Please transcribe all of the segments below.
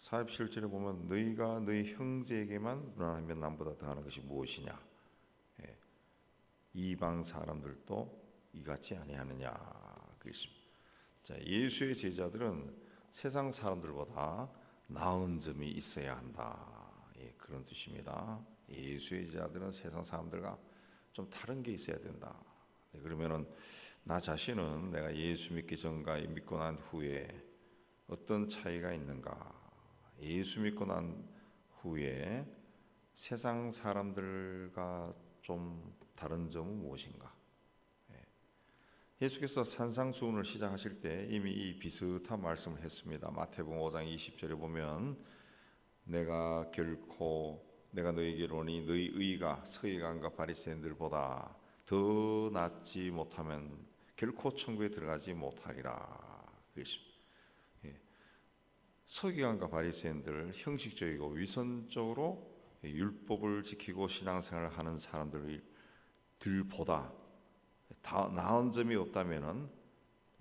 47절에 보면 너희가 너희 형제에게만 무난하면 남보다 더하는 것이 무엇이냐? 예. 이방 사람들도 이같이 아니하느냐 그랬습니다. 자, 예수의 제자들은 세상 사람들보다 나은 점이 있어야 한다. 예, 그런 뜻입니다. 예수의 제자들은 세상 사람들과 좀 다른 게 있어야 된다. 네, 그러면은 나 자신은 내가 예수 믿기 전과 믿고 난 후에 어떤 차이가 있는가? 예수 믿고 난 후에 세상 사람들과 좀 다른 점은 무엇인가? 예. 예수께서 산상수훈을 시작하실 때 이미 이 비슷한 말씀을 했습니다. 마태복음 5장 20절에 보면 내가 결코 내가 너희에게 이르노니 너희 의가 서기관과 바리새인들보다 더 낫지 못하면 결코 천국에 들어가지 못하리라. 그랬습니다. 예. 서기관과 바리새인들 형식적이고 위선적으로 율법을 지키고 신앙생활을 하는 사람들보다 다 나은 점이 없다면은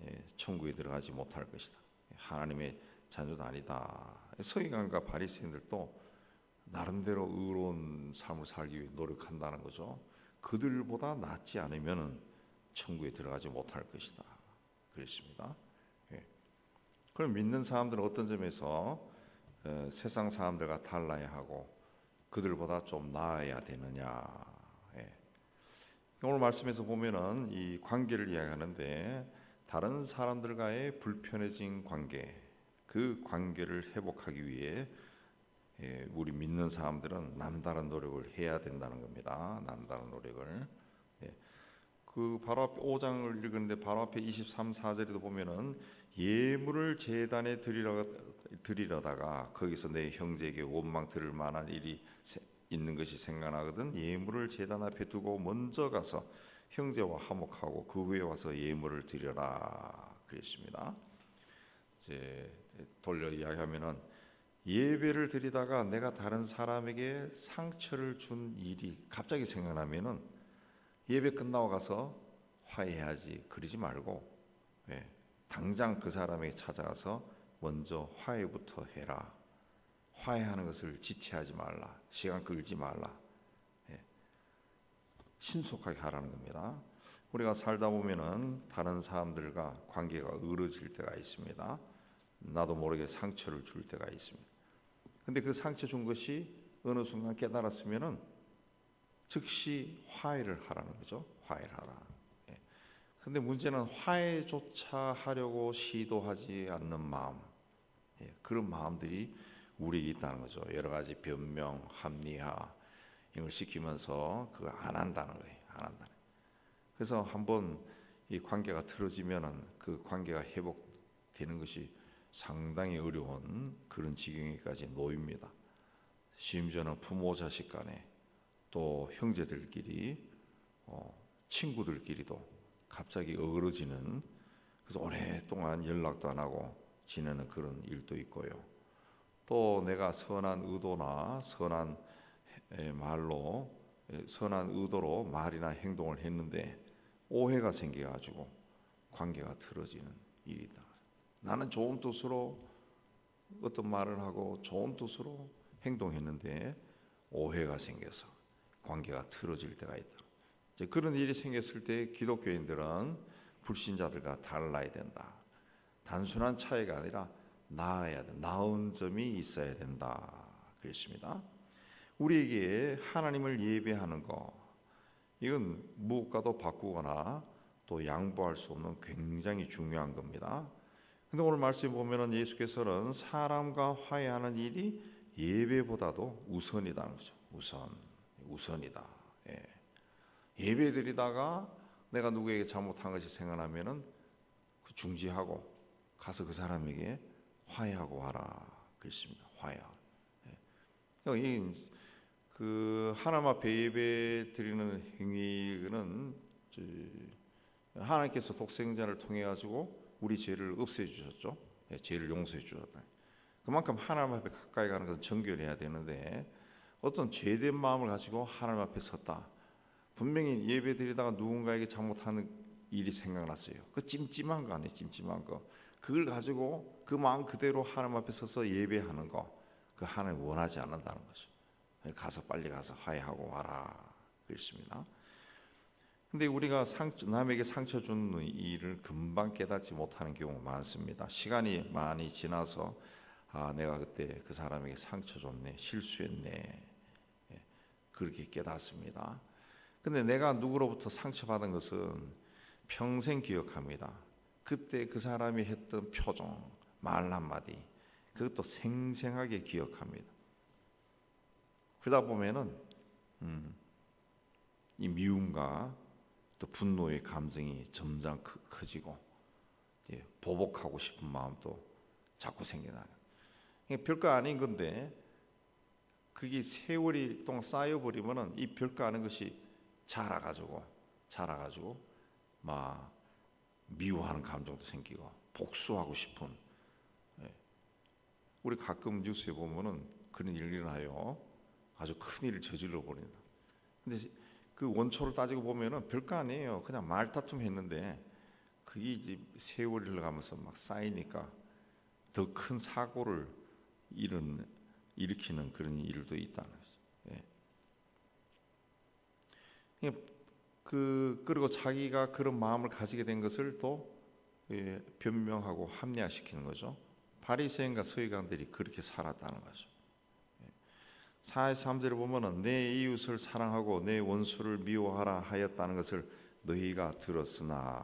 예, 천국에 들어가지 못할 것이다. 하나님의 자녀도 아니다. 서기관과 바리새인들도 나름대로 의로운 삶을 살기 위해 노력한다는 거죠. 그들보다 낫지 않으면은 천국에 들어가지 못할 것이다. 그랬습니다. 예. 그럼 믿는 사람들은 어떤 점에서 어, 세상 사람들과 달라야 하고 그들보다 좀 나아야 되느냐? 예. 오늘 말씀에서 보면은 이 관계를 이야기하는데 다른 사람들과의 불편해진 관계, 그 관계를 회복하기 위해 예, 우리 믿는 사람들은 남다른 노력을 해야 된다는 겁니다. 남다른 노력을. 예. 그 바로 앞에 5장을 읽었는데 바로 앞에 23, 4절에도 보면은 예물을 제단에 드리려다가 거기서 내 형제에게 원망 들을 만한 일이 세- 있는 것이 생각나거든 예물을 제단 앞에 두고 먼저 가서 형제와 화목하고 그 후에 와서 예물을 드려라 그랬습니다. 이제 돌려 이야기하면은 예배를 드리다가 내가 다른 사람에게 상처를 준 일이 갑자기 생각나면은 예배 끝나고 가서 화해하지 그러지 말고 예, 당장 그 사람에게 찾아가서 먼저 화해부터 해라. 화해하는 것을 지체하지 말라. 시간 끌지 말라. 예, 신속하게 하라는 겁니다. 우리가 살다 보면은 다른 사람들과 관계가 으러질 때가 있습니다. 나도 모르게 상처를 줄 때가 있습니다. 근데 그 상처 준 것이 어느 순간 깨달았으면은 즉시 화해를 하라는 거죠. 화해를 하라. 예. 근데 문제는 화해조차 하려고 시도하지 않는 마음. 예. 그런 마음들이 우리에게 있다는 거죠. 여러 가지 변명, 합리화 이걸 시키면서 그걸 안 한다는 거예요. 안 한다는. 그래서 한번 이 관계가 틀어지면은 그 관계가 회복되는 것이 상당히 어려운 그런 지경에까지 놓입니다. 심지어는 부모 자식 간에 또 형제들끼리 어, 친구들끼리도 갑자기 어그러지는 그래서 오랫동안 연락도 안 하고 지내는 그런 일도 있고요. 또 내가 선한 의도나 선한 에, 말로 에, 선한 의도로 말이나 행동을 했는데 오해가 생겨 가지고 관계가 틀어지는 일이다. 나는 좋은 뜻으로 어떤 말을 하고 좋은 뜻으로 행동했는데 오해가 생겨서 관계가 틀어질 때가 있다. 그런 일이 생겼을 때 기독교인들은 불신자들과 달라야 된다. 단순한 차이가 아니라 나아야 돼. 나은 점이 있어야 된다. 그랬습니다. 우리에게 하나님을 예배하는 거 이건 무엇과도 바꾸거나 또 양보할 수 없는 굉장히 중요한 겁니다. 근데 오늘 말씀 보면은 예수께서는 사람과 화해하는 일이 예배보다도 우선이다는 거죠. 우선, 우선이다. 예. 예배 드리다가 내가 누구에게 잘못한 것이 생각나면은 그 중지하고 가서 그 사람에게 화해하고 와라. 그랬습니다. 화해하고. 예. 그 하나님 앞에 예배 드리는 행위는 저, 하나님께서 독생자를 통해 가지고 우리 죄를 없애 주셨죠. 예, 죄를 용서해 주셨다. 그만큼 하나님 앞에 가까이 가는 것은 정결해야 되는데 어떤 죄된 마음을 가지고 하나님 앞에 섰다. 분명히 예배 드리다가 누군가에게 잘못하는 일이 생각났어요. 그 찜찜한 거 아니에요, 찜찜한 거. 그걸 가지고 그 마음 그대로 하나님 앞에 서서 예배하는 거, 그 하나님 원하지 않는다는 거죠. 가서 빨리 가서 화해하고 와라 그랬습니다. 근데 우리가 상, 남에게 상처 주는 일을 금방 깨닫지 못하는 경우가 많습니다. 시간이 많이 지나서 아 내가 그때 그 사람에게 상처 줬네, 실수했네 예, 그렇게 깨닫습니다. 근데 내가 누구로부터 상처받은 것은 평생 기억합니다. 그때 그 사람이 했던 표정, 말 한마디, 그것도 생생하게 기억합니다. 그러다 보면은 음, 이 미움과 또 분노의 감정이 점점 크, 커지고 예, 보복하고 싶은 마음도 자꾸 생겨나요. 별거 아닌 건데 그게 세월이 동안 쌓여버리면은 이 별거 아닌 것이 자라가지고 자라가지고 막 미워하는 감정도 생기고 복수하고 싶은 예. 우리 가끔 뉴스에 보면은 그런 일이 일어나요. 아주 큰 일을 저질러 버린다. 근데 그 원초를 따지고 보면은 별거 아니에요. 그냥 말다툼 했는데 그게 이제 세월이 흘러가면서 막 쌓이니까 더 큰 사고를 일은 일으키는 그런 일도 있다는 거죠. 예. 예, 그 그리고 자기가 그런 마음을 가지게 된 것을 또 예, 변명하고 합리화시키는 거죠. 바리새인과 서기관들이 그렇게 살았다는 거죠. 4의 3절을 보면은 내 이웃을 사랑하고 내 원수를 미워하라 하였다는 것을 너희가 들었으나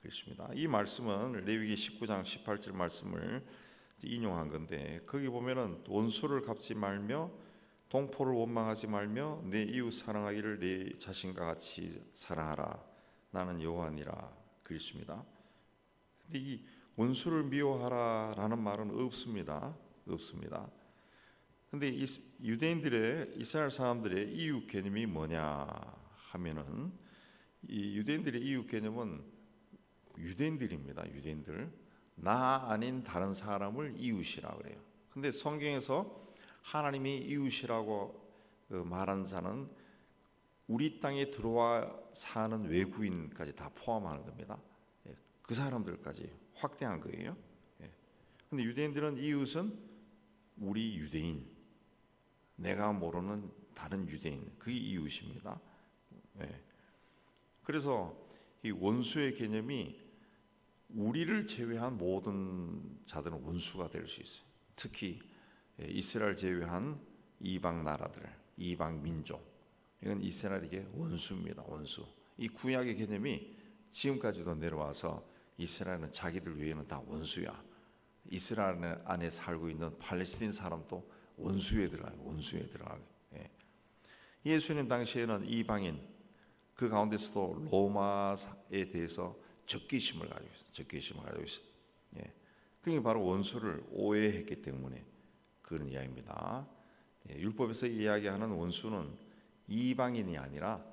그렇습니다. 이 말씀은 레위기 19장 18절 말씀을 인용한 건데 거기 보면은 원수를 갚지 말며 동포를 원망하지 말며 내 이웃 사랑하기를 내 자신과 같이 사랑하라 나는 여호와니라 그랬습니다. 근데 이 원수를 미워하라라는 말은 없습니다. 없습니다. 근데 이 유대인들의 이스라엘 사람들의 이웃 개념이 뭐냐 하면은 이 유대인들의 이웃 개념은 유대인들입니다. 유대인들 나 아닌 다른 사람을 이웃이라 그래요. 근데 성경에서 하나님이 이웃이라고 그 말한 자는 우리 땅에 들어와 사는 외국인까지 다 포함하는 겁니다. 예, 그 사람들까지 확대한 거예요. 예. 근데 유대인들은 이웃은 우리 유대인, 내가 모르는 다른 유대인, 그게 이웃입니다. 예. 그래서 이 원수의 개념이 우리를 제외한 모든 자들은 원수가 될 수 있어요. 특히 예, 이스라엘 제외한 이방 나라들, 이방 민족, 이건 이스라엘에게 원수입니다. 원수. 이 구약의 개념이 지금까지도 내려와서 이스라엘은 자기들 외에는 다 원수야. 이스라엘 안에 살고 있는 팔레스틴 사람도 원수에 들어가요. 원수에 들어가요. 예. 예수님 당시에는 이방인 그 가운데서도 로마에 대해서 적개심을 가지고 있어요. 적개심을 가지고 있어요. 예. 그게 바로 원수를 오해했기 때문에 그런 이야기입니다. 예. 율법에서 이야기하는 원수는 이방인이 아니라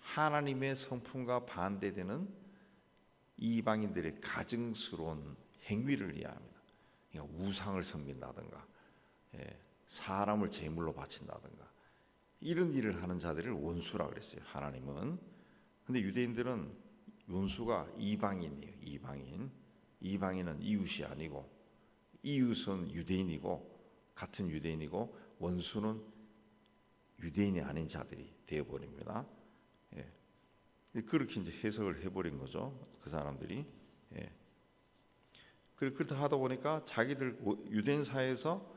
하나님의 성품과 반대되는 이방인들의 가증스러운 행위를 이해합니다. 그러니까 우상을 섬긴다든가, 예, 사람을 제물로 바친다든가 이런 일을 하는 자들을 원수라 그랬어요. 하나님은. 근데 유대인들은 원수가 이방인이에요. 이방인. 이방인은 이웃이 아니고 이웃은 유대인이고 같은 유대인이고 원수는 유대인이 아닌 자들이 되어 버립니다. 예. 그렇게 이제 해석을 해버린 거죠. 그 사람들이. 예. 그렇다 하다 보니까 자기들 유대인 사회에서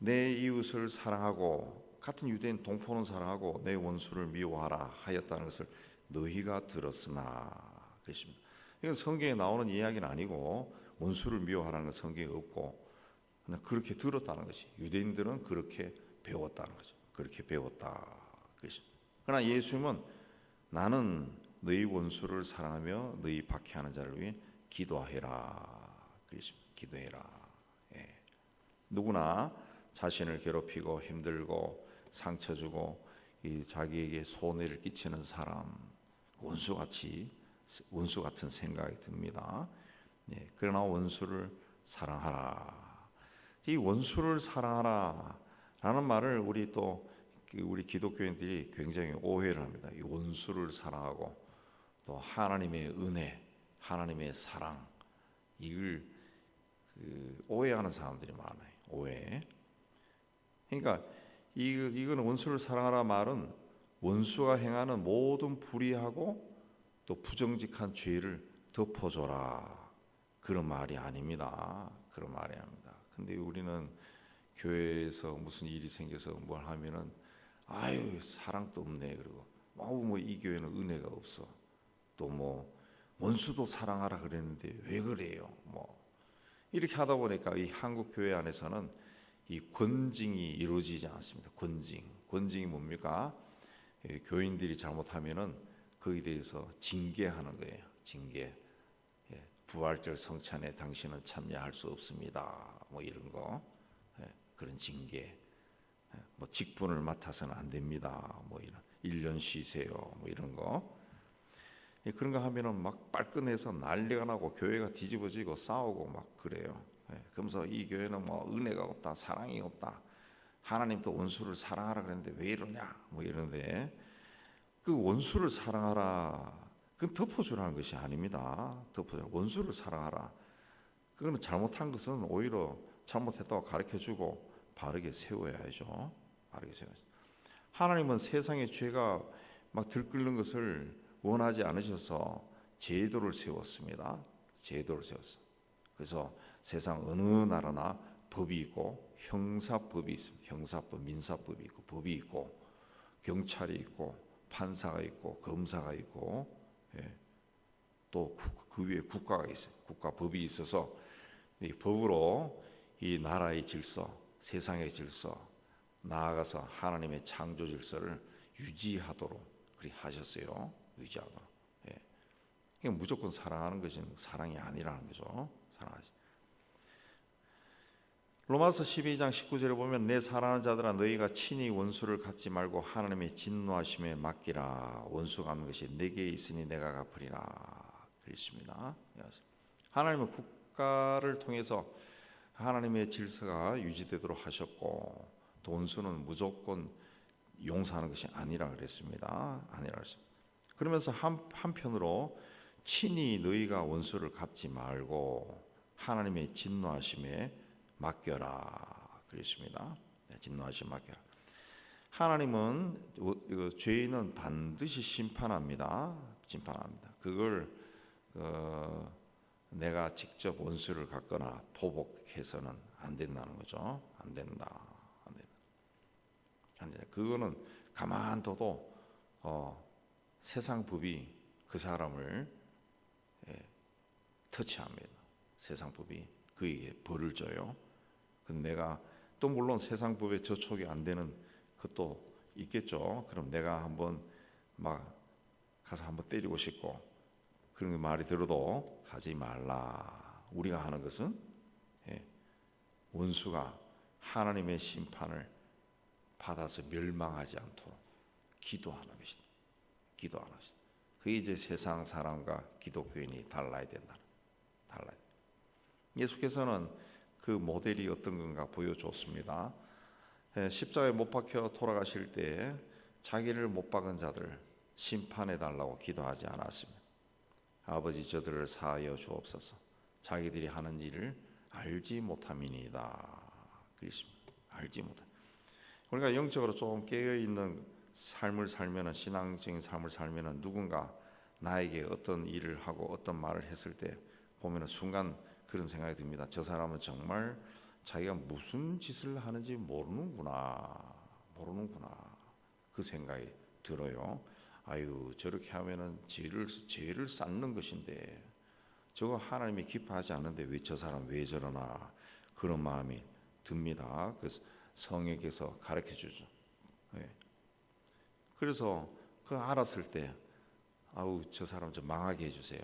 내 이웃을 사랑하고 같은 유대인 동포는 사랑하고 내 원수를 미워하라 하였다는 것을 너희가 들었으나 그렇습니다. 이건 성경에 나오는 이야기는 아니고 원수를 미워하라는 건 성경에 없고 그렇게 들었다는 것이 유대인들은 그렇게 배웠다는 거죠. 그렇게 배웠다 그렇습니다. 그러나 예수님은 나는 너희 원수를 사랑하며 너희 박해하는 자를 위해 그렇습니다. 기도해라. 예. 누구나 자신을 괴롭히고 힘들고 상처 주고 이 자기에게 손해를 끼치는 사람 원수 같이 원수 같은 생각이 듭니다. 예, 그러나 원수를 사랑하라. 이 원수를 사랑하라라는 말을 우리 또 우리 기독교인들이 굉장히 오해를 합니다. 이 원수를 사랑하고 또 하나님의 은혜, 하나님의 사랑 이걸 그 오해하는 사람들이 많아요. 오해. 그러니까 이 이거는 원수를 사랑하라 말은 원수가 행하는 모든 불의하고 또 부정직한 죄를 덮어줘라 그런 말이 아닙니다. 그런 말이 아닙니다. 근데 우리는 교회에서 무슨 일이 생겨서 뭘 하면은 아유 사랑도 없네. 그리고 뭐이 교회는 은혜가 없어. 또 뭐 원수도 사랑하라 그랬는데 왜 그래요? 뭐 이렇게 하다 보니까 이 한국 교회 안에서는 이 권징이 이루어지지 않습니다. 권징. 권징이 뭡니까? 예, 교인들이 잘못하면은 거기에 대해서 징계하는 거예요. 징계. 예, 부활절 성찬에 당신은 참여할 수 없습니다 뭐 이런 거 예, 그런 징계 예, 뭐 직분을 맡아서는 안 됩니다. 뭐 이런 1년 쉬세요. 뭐 이런 거. 예, 그런 거 하면은 막 빨끈해서 난리가 나고 교회가 뒤집어지고 싸우고 막 그래요. 예, 그러면서 이 교회는 뭐 은혜가 없다, 사랑이 없다. 하나님도 원수를 사랑하라 그랬는데 왜 이러냐? 뭐 이러는데 그 원수를 사랑하라. 그건 덮어주라는 것이 아닙니다. 덮어줘. 원수를 사랑하라. 그거는 잘못한 것은 오히려 잘못했다고 가르쳐주고 바르게 세워야죠. 바르게 세워야죠. 하나님은 세상의 죄가 막 들끓는 것을 원하지 않으셔서 제도를 세웠습니다. 제도를 세웠어. 그래서 세상 어느 나라나 법이 있고 형사법이 있습니다. 형사법, 민사법이 있고 법이 있고 경찰이 있고 판사가 있고 검사가 있고 예. 또 그 위에 국가가 있어요. 국가 법이 있어서 이 법으로 이 나라의 질서, 세상의 질서, 나아가서 하나님의 창조 질서를 유지하도록 그리 하셨어요. 유지하도록. 예. 무조건 사랑하는 것이 사랑이 아니라는 거죠. 사랑하지. 로마서 12장 19절에 보면 내 사랑하는 자들아 너희가 친히 원수를 갚지 말고 하나님의 진노하심에 맡기라 원수 갚는 것이 내게 있으니 내가 갚으리라 그랬습니다. 하나님은 국가를 통해서 하나님의 질서가 유지되도록 하셨고 또 원수는 무조건 용서하는 것이 아니라 그랬습니다. 아니라 그랬습니다. 그러면서 한, 한편으로 친히 너희가 원수를 갚지 말고 하나님의 진노하심에 맡겨라 그랬습니다. 네, 진노하심 맡겨라. 하나님은 이거 죄인은 반드시 심판합니다. 심판합니다. 그걸 어, 내가 직접 원수를 갖거나 포복해서는 안 된다는 거죠. 안 된다. 안 된다. 안 된다. 그거는 가만둬도 어, 세상 법이 그 사람을 예, 터치합니다. 세상 법이 그에게 벌을 줘요. 근데 내가 또 물론 세상 법에 저촉이 안 되는 것도 있겠죠. 그럼 내가 한번 막 가서 한번 때리고 싶고 그런 말이 들어도 하지 말라. 우리가 하는 것은 예, 원수가 하나님의 심판을 받아서 멸망하지 않도록 기도하는 것이다. 기도하는 것이다. 그게 이제 세상 사람과 기독교인이 달라야 된다. 달라야. 예수께서는 그 모델이 어떤 건가 보여줬습니다. 예, 십자가에 못 박혀 돌아가실 때 자기를 못 박은 자들 심판해 달라고 기도하지 않았습니다. 아버지 저들을 사하여 주옵소서. 자기들이 하는 일을 알지 못함이니이다. 그렇습니다. 알지 못함. 우리가 영적으로 좀 깨어 있는 삶을 살면은 신앙적인 삶을 살면은 누군가 나에게 어떤 일을 하고 어떤 말을 했을 때 보면은 순간 그런 생각이 듭니다. 저 사람은 정말 자기가 무슨 짓을 하는지 모르는구나. 모르는구나. 그 생각이 들어요. 아유, 저렇게 하면은 죄를 죄를 쌓는 것인데 저거 하나님이 기뻐하지 않는데 왜 저 사람 왜 저러나 그런 마음이 듭니다. 그 성에게서 가르쳐 주죠. 네. 그래서 그 알았을 때 아우 저 사람 좀 망하게 해주세요.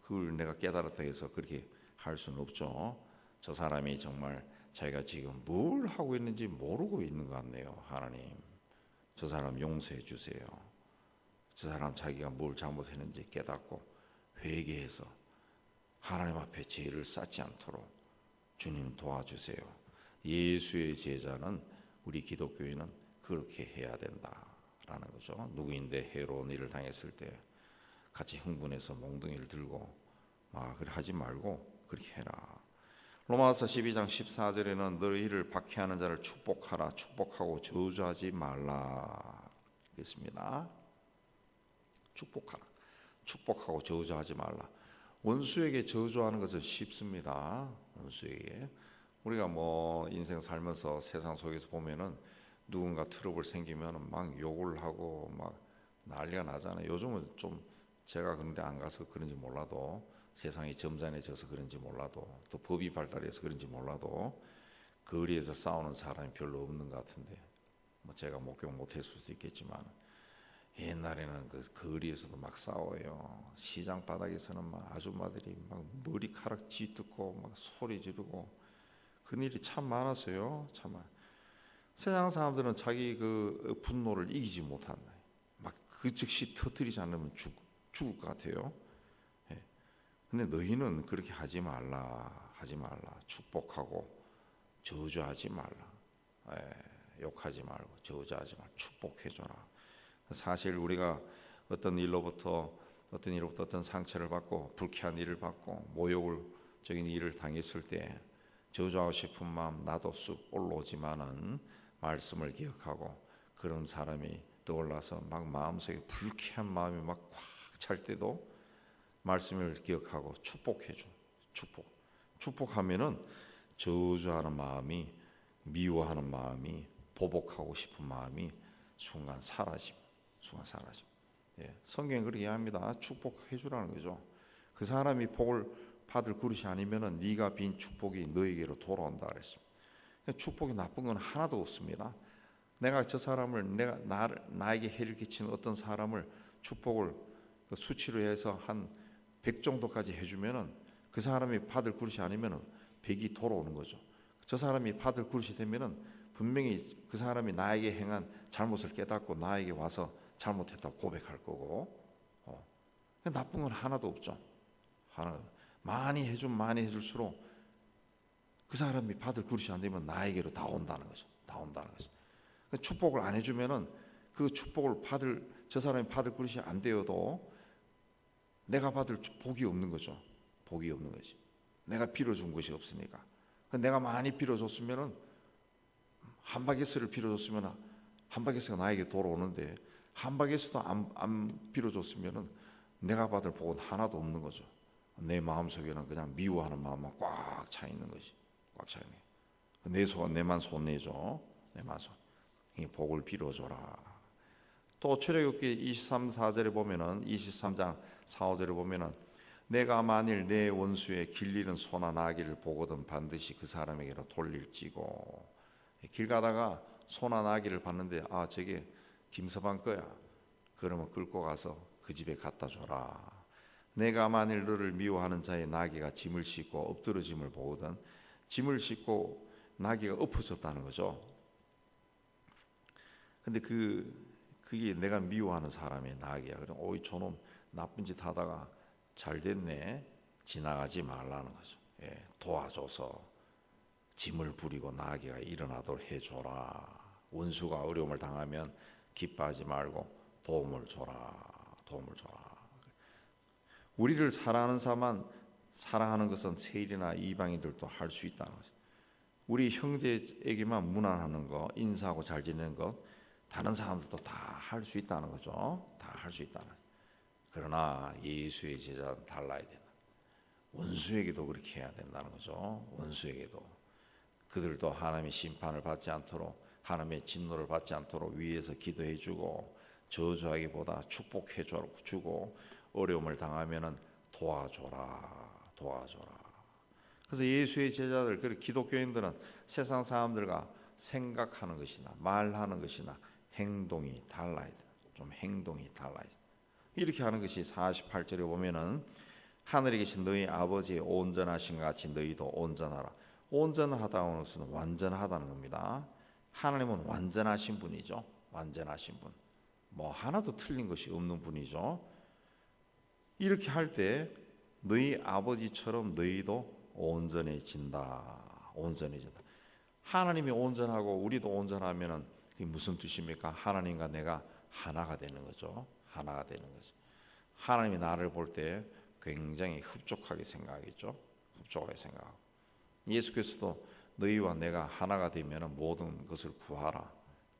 그걸 내가 깨달았다 해서 그렇게 할 수는 없죠. 저 사람이 정말 자기가 지금 뭘 하고 있는지 모르고 있는 것 같네요. 하나님, 저 사람 용서해 주세요. 저 사람 자기가 뭘 잘못했는지 깨닫고 회개해서 하나님 앞에 죄를 쌓지 않도록 주님 도와주세요. 예수의 제자는 우리 기독교인은 그렇게 해야 된다라는 거죠. 누구인데 해로운 일을 당했을 때 같이 흥분해서 몽둥이를 들고 아 그래 하지 말고 그렇게 해라. 로마서 12장 14절에는 너희를 박해하는 자를 축복하라 축복하고 저주하지 말라 그랬습니다. 축복하라 축복하고 저주하지 말라. 원수에게 저주하는 것은 쉽습니다. 원수에게 우리가 뭐 인생 살면서 세상 속에서 보면은 누군가 트러블 생기면 막 욕을 하고 막 난리가 나잖아요. 요즘은 좀 제가 그런데 안 가서 그런지 몰라도 세상이 점잖해져서 그런지 몰라도 또 법이 발달해서 그런지 몰라도 거리에서 싸우는 사람이 별로 없는 것 같은데 뭐 제가 목격 못했을 수도 있겠지만 옛날에는 그 거리에서도 막 싸워요. 시장 바닥에서는 막 아줌마들이 막 머리카락 쥐뜯고 막 소리 지르고 그런 일이 참 많았어요. 참 많. 세상 사람들은 자기 그 분노를 이기지 못한다. 막 그 즉시 터뜨리지 않으면 죽, 죽을 것 같아요. 예. 근데 너희는 그렇게 하지 말라. 하지 말라. 축복하고 저주하지 말라. 예. 욕하지 말고 저주하지 말고 축복해 줘라. 사실 우리가 어떤 일로부터 어떤 일로부터 어떤 상처를 받고 불쾌한 일을 받고 모욕을적인 일을 당했을 때 저주하고 싶은 마음 나도 쑥 올라오지만은 말씀을 기억하고 그런 사람이 떠올라서 막 마음속에 불쾌한 마음이 막꽉 찰 때도 말씀을 기억하고 축복해 줘. 축복. 축복하면은 저주하는 마음이 미워하는 마음이 보복하고 싶은 마음이 순간 사라짐. 순간 사라짐. 예, 성경은 그렇게 이야기합니다. 축복해 주라는 거죠. 그 사람이 복을 받을 그릇이 아니면은 네가 빈 축복이 너에게로 돌아온다 그랬습니다. 축복이 나쁜 건 하나도 없습니다. 내가 저 사람을 내가 나를 나에게 해를 끼치는 어떤 사람을 축복을 그 수치로 해서 한 100 정도까지 해주면은 그 사람이 받을 그릇이 아니면은 100이 돌아오는 거죠. 저 사람이 받을 그릇이 되면은 분명히 그 사람이 나에게 행한 잘못을 깨닫고 나에게 와서 잘못했다고 고백할 거고 어. 나쁜 건 하나도 없죠. 하나 많이 해준 많이 해줄수록 그 사람이 받을 그릇이 안 되면 나에게로 다 온다는 거죠. 다 온다는 거죠. 축복을 안 해주면은 그 축복을 받을 저 사람이 받을 그릇이 안 되어도 내가 받을 복이 없는 거죠. 복이 없는 거지. 내가 빌어준 것이 없으니까. 내가 많이 빌어줬으면은 한 바게스를 빌어줬으면 한 바게스가 나에게 돌아오는데 한 바게스도 안, 안 빌어줬으면은 내가 받을 복은 하나도 없는 거죠. 내 마음 속에는 그냥 미워하는 마음만 꽉 차 있는 것이 꽉차 있네. 내 손, 내만 손내죠. 내만 손. 이 복을 빌어줘라. 또 출애굽기 23, 4절에 보면은 23장 4, 5절에 보면은 내가 만일 내 원수의 길리는 소나 나귀를 보거든 반드시 그 사람에게로 돌릴지고 길 가다가 소나 나귀를 봤는데 아 저게 김서방 거야. 그러면 끌고 가서 그 집에 갖다 줘라. 내가 만일 너를 미워하는 자의 나귀가 짐을 싣고 엎드러짐을 보거든 짐을 싣고 나귀가 엎어졌다는 거죠. 근데 그 그게 내가 미워하는 사람의 나귀야. 그럼 오이 저놈 나쁜 짓 하다가 잘 됐네. 지나가지 말라는 거죠. 예, 도와줘서 짐을 부리고 나귀가 일어나도록 해줘라. 원수가 어려움을 당하면 기뻐하지 말고 도움을 줘라. 도움을 줘라. 우리를 사랑하는 사만 사랑하는 것은 세일이나 이방인들도 할 수 있다는 거죠. 우리 형제에게만 무난하는 거, 인사하고 잘 지내는 것, 다른 사람들도 다 할 수 있다는 거죠. 다 할 수 있다는. 그러나 예수의 제자는 달라야 된다. 원수에게도 그렇게 해야 된다는 거죠. 원수에게도 그들도 하나님의 심판을 받지 않도록 하나님의 진노를 받지 않도록 위에서 기도해 주고 저주하기보다 축복해 주고 어려움을 당하면은 도와줘라 도와줘라 그래서 예수의 제자들 그 기독교인들은 세상 사람들과 생각하는 것이나 말하는 것이나 행동이 달라야 돼. 좀 행동이 달라야 돼. 이렇게 하는 것이 48절에 보면은 하늘에 계신 너희 아버지의 온전하신 것 같이 너희도 온전하라. 온전하다는 것은 완전하다는 겁니다. 하나님은 완전하신 분이죠. 완전하신 분. 뭐 하나도 틀린 것이 없는 분이죠. 이렇게 할 때 너희 아버지처럼 너희도 온전해진다. 온전해진다. 하나님이 온전하고 우리도 온전하면은 그게 무슨 뜻입니까? 하나님과 내가 하나가 되는 거죠. 하나가 되는 거죠. 하나님이 나를 볼 때 굉장히 흡족하게 생각하겠죠. 흡족하게 생각하고 예수께서도 너희와 내가 하나가 되면 모든 것을 구하라.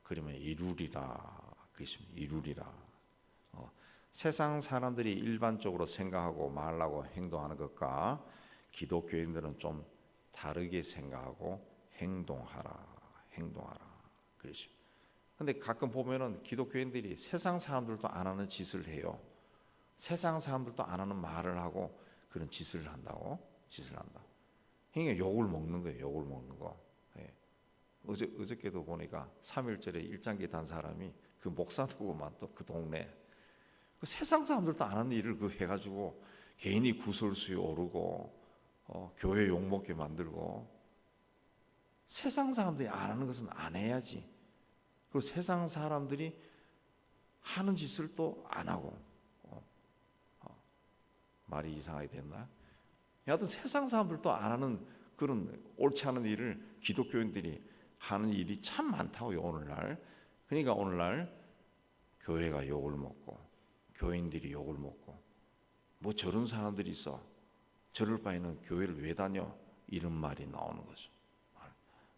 그러면 이루리라. 그랬습니다. 이루리라. 어, 세상 사람들이 일반적으로 생각하고 말하고 행동하는 것과 기독교인들은 좀 다르게 생각하고 행동하라. 행동하라. 그랬습니다. 근데 가끔 보면은 기독교인들이 세상 사람들도 안 하는 짓을 해요. 세상 사람들도 안 하는 말을 하고 그런 짓을 한다고 짓을 한다. 그러니까 욕을 먹는 거예요. 욕을 먹는 거. 예. 어제 어저께도 보니까 3일절에 일장기 단 사람이 그 목사도구만 또 그 동네 그 세상 사람들도 안 하는 일을 그 해가지고 개인이 구설수에 오르고 어, 교회 욕 먹게 만들고 세상 사람들이 안 하는 것은 안 해야지. 그리고 세상 사람들이 하는 짓을 또 안 하고 어, 어, 말이 이상하게 됐나? 여하튼 세상 사람들도 안 하는 그런 옳지 않은 일을 기독교인들이 하는 일이 참 많다고요 오늘날. 그러니까 오늘날 교회가 욕을 먹고 교인들이 욕을 먹고 뭐 저런 사람들이 있어 저럴 바에는 교회를 왜 다녀 이런 말이 나오는 거죠.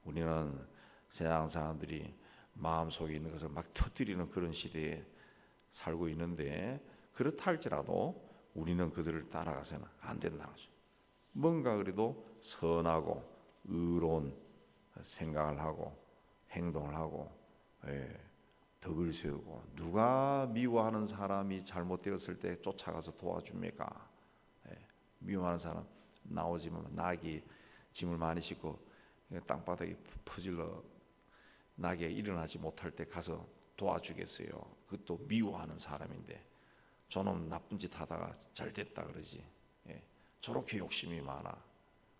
우리는 세상 사람들이 마음 속에 있는 것을 막 터뜨리는 그런 시대에 살고 있는데 그렇다 할지라도 우리는 그들을 따라가서는 안 된다는 거죠. 뭔가 그래도 선하고 의로운 생각을 하고 행동을 하고 예, 덕을 세우고 누가 미워하는 사람이 잘못되었을 때 쫓아가서 도와줍니까? 예, 미워하는 사람 나오지만 낙이 짐을 많이 싣고 땅바닥에 퍼질러 낙에 일어나지 못할 때 가서 도와주겠어요. 그것도 미워하는 사람인데 저놈 나쁜 짓 하다가 잘 됐다 그러지. 예. 저렇게 욕심이 많아.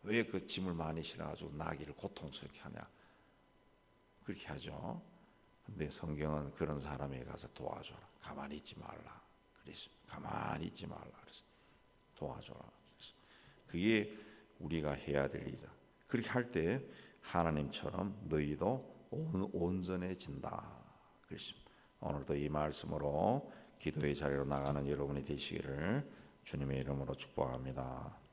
왜 그 짐을 많이 실어가지고 나기를 고통스럽게 하냐? 그렇게 하죠. 근데 성경은 그런 사람에 가서 도와줘라. 가만히 있지 말라. 그랬어. 가만히 있지 말라. 그래서 도와줘라. 그래서 그게 우리가 해야 될 일이다. 그렇게 할 때 하나님처럼 너희도 온, 온전해진다. 그랬습니다. 오늘도 이 말씀으로 기도의 자리로 나가는 여러분이 되시기를 주님의 이름으로 축복합니다.